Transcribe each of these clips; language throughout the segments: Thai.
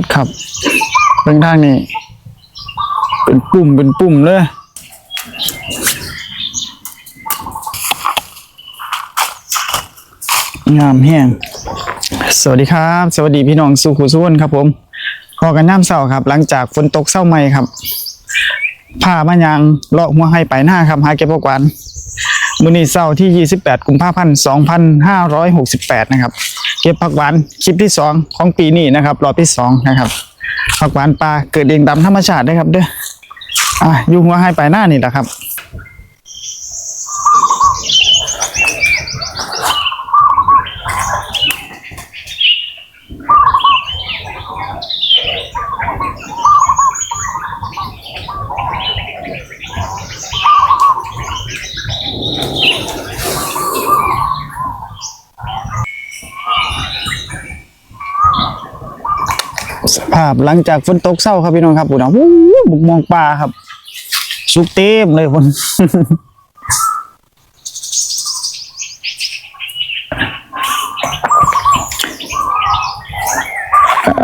ดครับเบื้องทางนี่เป็นปุ่มเป็นปุ่มเลยงามแห้งสวัสดีครับ สวัสดีพี่น้องสุขุสุวนครับ ผมพอกันน้ำเศร้าครับ หลังจากฝนตกเศร้าใหม่ครับผ้ามายางเลาะหัวให้ไปหน้าครับหาเก็บพวกวาน มื้อนี้เช้าที่ 28 กุมภาพันธ์ 2568 นะครับ เก็บผักหวานคลิปที่ 2 ของปีนี้นะครับ รอบที่ 2 นะครับ ผักหวานปลาเกิดเองตามธรรมชาตินะครับเด้อ อะยู่หัวให้ปลายหน้านี่แหละครับ สภาพหลังจากฝนตกเศร้าครับพี่น้องครับผมนะวู้บุกมองปลาครับ สุกเต็มเลยคน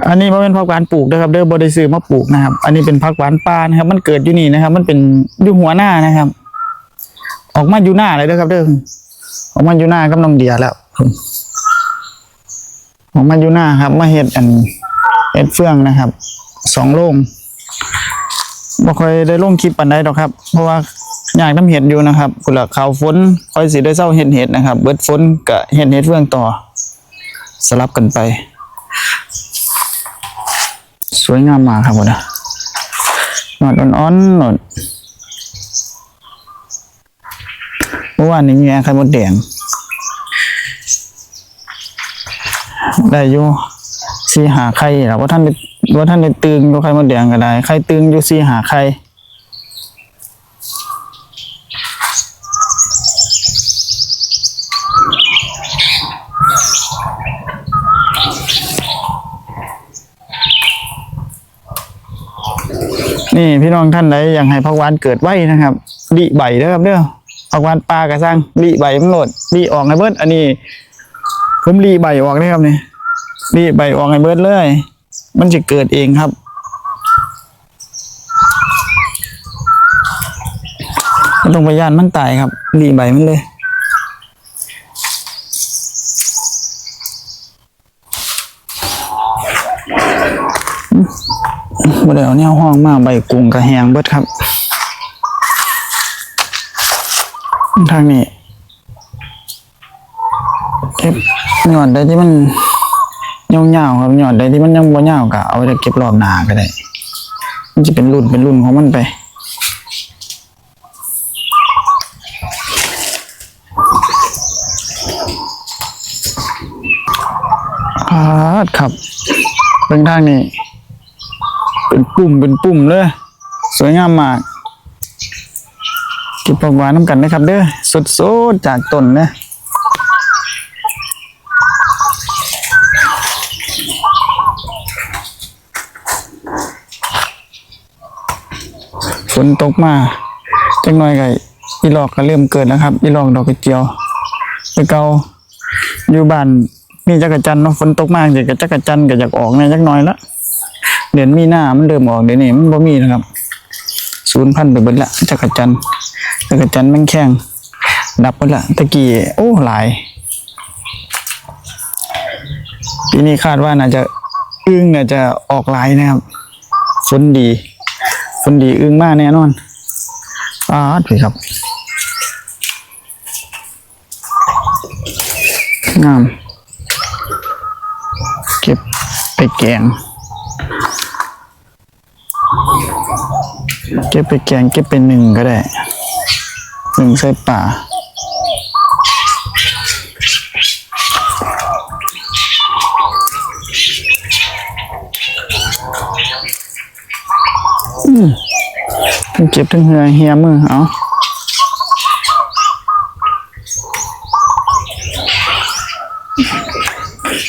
อันนี้มันเป็นผักหวานปลูกนะครับ เด้อบริซื้อมาปลูกนะครับ อันนี้เป็นผักหวานปลานะครับ มันเกิดอยู่นี่นะครับ มันเป็นอยู่หัวหน้านะครับ ออกมาอยู่หน้าเลยเด้อครับ เด้อออกมาอยู่หน้ากับน้องเดียแล้วออกมาอยู่หน้าครับ มาเห็ดอัน เอ็ดเฟืองนะครับสองโล่งบ่ค่อยได้ลงคลิปปันใดดอกครับ เพราะว่าอยากน้ำเห็ดอยู่นะครับกุหลาบขาวฝนค่อยสิได้เศร้าเห็ดเห็ดนะครับ เบิดฝนกับเห็ดเห็ดเฟืองต่อ สลับกันไป สวยงามมากครับผมนะหนอดอ่อนๆหนอดเมื่อวานนี้มีแอร์ไข่มดแดงได้อยู่ สีหาไข่แล้วว่าท่านว่าท่านได้ตึงอยู่ไข่มดแดงก็ได้ไข่ตึงอยู่สีหาไข่นี่พี่น้องท่านใดอยากให้พักวานเกิดไว้นะครับดีใบเด้อครับเด้อพักวานปลากระซังดีใบมันโหลดดีออกให้เบิดอันนี้ ผมรีใบออกได้ครับเนี่ รีใบออกให้เบิดเลย มันจะเกิดเองครับมันต้องไปยานมันตายครับรีใบมันเลยบ่ได้เอาแนวห้องมากใบกุ้งกระแหงเบิดครับ ทางนี้เก็บหยอดได้ที่มัน เงาๆครับหยอดได้ที่มันยังบ่เงากะเอาไว้เก็บรอบหน้าก็ได้ มันจะเป็นรุ่นเป็นรุ่นของมันไปอาดครับเบื้องทางนี้ เป็นปุ่มเป็นปุ่มเลย สวยงามมากเก็บผักหวานน้ำกันนะครับเด้อสดๆจากต้นนะ ฝนตกมาจังหน่อยไก่อีหลอกก็เริ่มเกิดแล้วครับ อีหลอกดอกกระเจียวไปเกาอยู่บ้านมีจักรจันเนาะฝนตกมากเดี๋ยวก็จักรจันก็อยากออกเนี่ยจักหน่อยละเดือนมีหน้ามันเริ่มออกเดี๋ยวนี้มันบ่มีนะครับศูนย์พันไปเบิดละจักรจันจักรจันแมันแข้งดับไปละตะกี้โอ้หลายปีนี้คาดว่าน่าจะอึ้งน่าจะออกหลายนะครับฝนดี คนดีอึ้งมากแน่นอนอาดพี่ครับงามเก็บไปแกง เก็บไปแกงเก็บไปหนึ่งก็ได้หนึ่งใส่ป่า เจ็บทั้งเหือเฮียมือเอา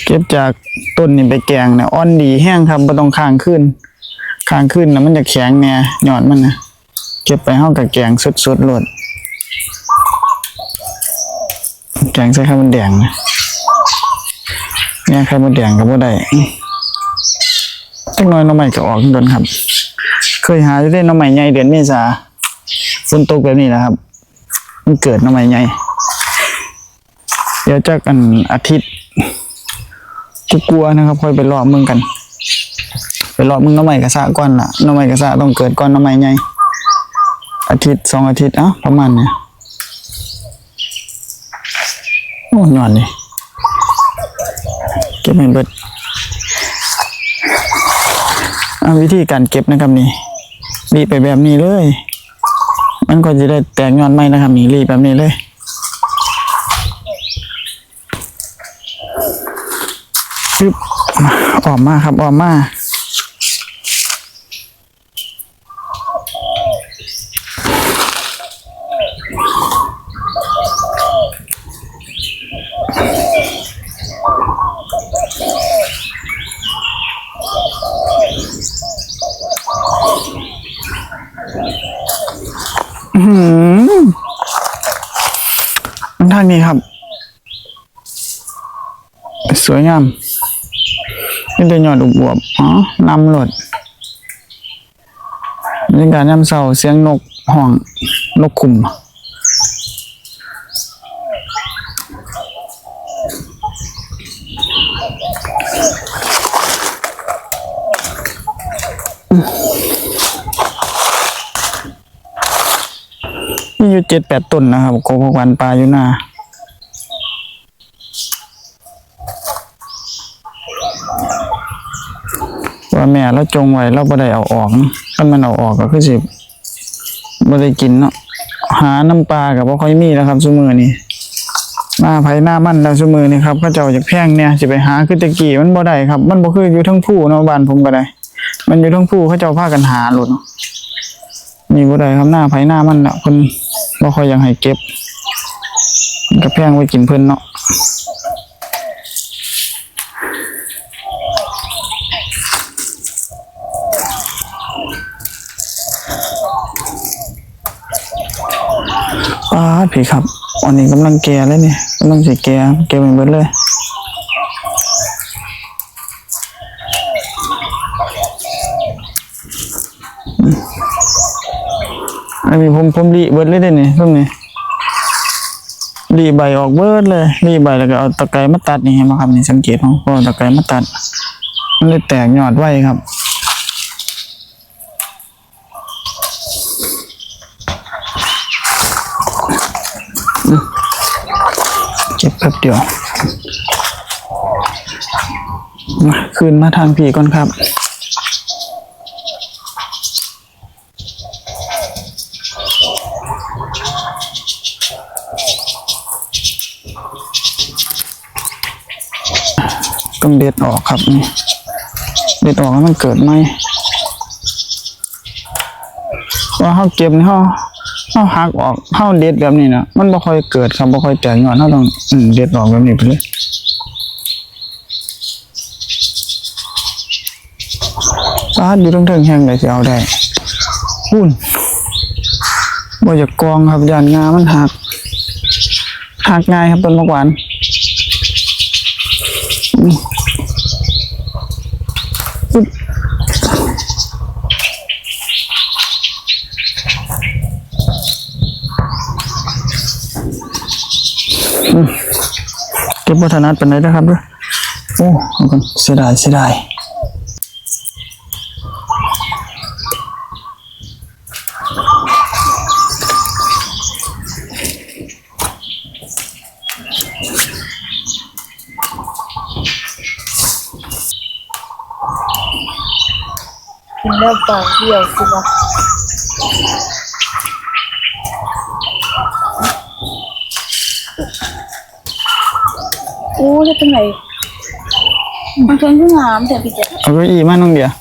เก็บจากต้นนี่ไปแกงเนี่ยอ่อนดีแห้งครับไม่ต้องค้างขึ้นค้างขึ้นแล้วมันจะแข็งเนี่ยหยอดมันนะเก็บไปห้องกับแกงสดๆโลดแกงใส่ข้าวมันแดงนะเนี่ยข้าวมันแดงก็บ่ได้จักหน่อยน้ำใหม่ก็ออกขึ้นโดนครับ เคยหาอยู่ได้น้ำใหม่ใหญ่เดือนเมษาฝนตกแบบนี้นะครับ มันเกิดน้ำใหม่ใหญ่เดี๋ยวจากอันอาทิตย์กูกลัวนะครับค่อยไปรอบมึงกันไปรอบมึงน้ำใหม่กระสะก่อนล่ะน้ำใหม่กระสะต้องเกิดก่อนน้ำใหม่ใหญ่อาทิตย์สองอาทิตย์เอ้าประมาณเนี่ยโอ้ยอนเลยเก็บให้เบิดวิธีการเก็บนะครับนี่ รีไปแบบนี้เลย มันก็จะได้แตกยอดไม้นะครับนี่รีแบบนี้เลยซึบออกมาครับออกมาอื้อหือมันทางนี้ครับ สวยงามนี่เป็นยอดอุบวบอ๋อนำหลดบรรยากาศยามเสาเสียงนกห้องนกขุมมีอยู่เจ็ดแปดต้นนะครับโกพวกวันปลาอยู่หน้า แม่เราจงไว้เราบ่ได้เอาออกถ้ามันเอาออกก็คือสิบ่ได้กินเนาะหาน้ำปลากับบ่ค่อยมีแล้วครับซุมือนี้หน้าไผหน้ามันแล้วซุมือนี้ครับเขาเจ้าอยากแพงเนี่ยสิไปหาคือตะกี้มันบ่ได้ครับ มันบ่คืออยู่ทั้งผู้เนาะบ้านผมก็ได้ มันอยู่ทั้งผู้เขาเจ้าพากันหาโลดเนาะนี่บ่ได้ครับหน้าไผหน้ามันน่ะเพิ่นบ่ค่อยอยากให้เก็บมันก็แพงไว้กินเพิ่นเนาะ ป้าดผีครับ อันนี้กำลังแก่เลยเนี่ยกำลังสิแก่แก่ไปหมดเลยอันนี้ผมผมรีเบิดเลยเด้เนี่ยตรงนี้รีใบออกเบิดเลยรีใบแล้วก็เอาตะไคร้มาตัดนี่เห็นไหมครับนี่สังเกตของพอเอาตะไคร้มาตัด มันเลยแตกยอดไว้ครับ็บแป๊บเดียวมาคืนมาทางผีก่อนครับต้องเด็ดออกครับนี่เด็ดออกแล้วมันเกิดไหมว่าเขาเก็บนี่เขา เขาหักออกเขาเด็ดแบบนี้นะมันบ่ค่อยเกิดครับบ่ค่อยแตกยอดเขาต้องอืมเด็ดออกแบบนี้ไปเลยปาดอยู่ตรงเทิงแห้งเลยสิเอาได้หุ่นบ่อยากกองครับยานงามันหักหักง่ายครับต้นมะกวาน เก็บวัฒนัดเป็นไรนะครับเด้วยโอ้เอากันเสียดายเสียดายกินแล้วปากเบี้ยวสิวะ โอ้ได้เป็นไงมันเพิ่งขึ้นงามแต่พี่แจ๊คเอาเก้าอี้มาน้องเดียว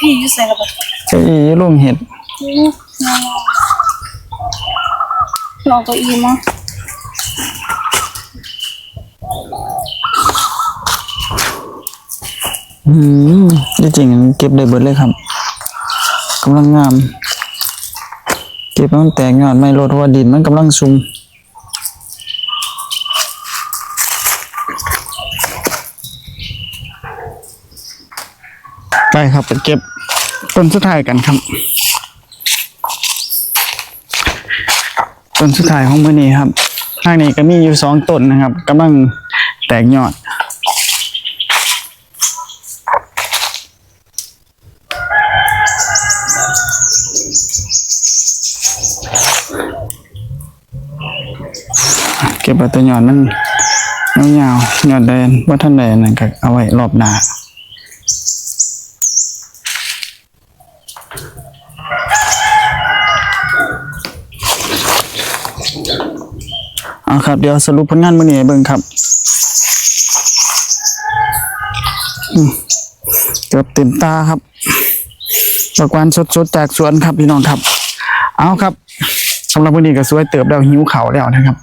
พี่อยุ่ใส่กับแบบเก้าอี้ร่มเห็ดโอ้งามลองเก้าอี้มาอืมที่จริงเก็บได้เบิดเลยครับกำลังงาม เก็บแล้วมันแตกยอดไม่ลดเพราะว่าดินมันกำลังซุ่ม ไปครับไปเก็บต้นสุดท้ายกันครับ ต้นสุดท้ายของมื้อนี้ครับทางนี้ก็มีอยู่สองต้นนะครับกำลังแตกยอดเก็บเอาตัวยอดมันยาวๆยอดแดนว่าท่านใดนั่นก็เอาไว้รอบหน้า เอาครับ เดี๋ยวสรุปผลงานมื้อนี้ให้เบิ่งครับเกือบเต็มตาครับบักวานสดๆจากสวนครับพี่น้องครับ เอาครับสำหรับมื้อนี้ก็สวยเติบแล้วหิวเข้าแล้วนะครับ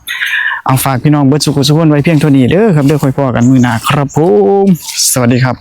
เอาฝากพี่น้องเบิดสุขสุขคนไว้เพียงเท่านี้เด้อครับเด้อค่อยพอกันมื้อหน้าครับผมสวัสดีครับ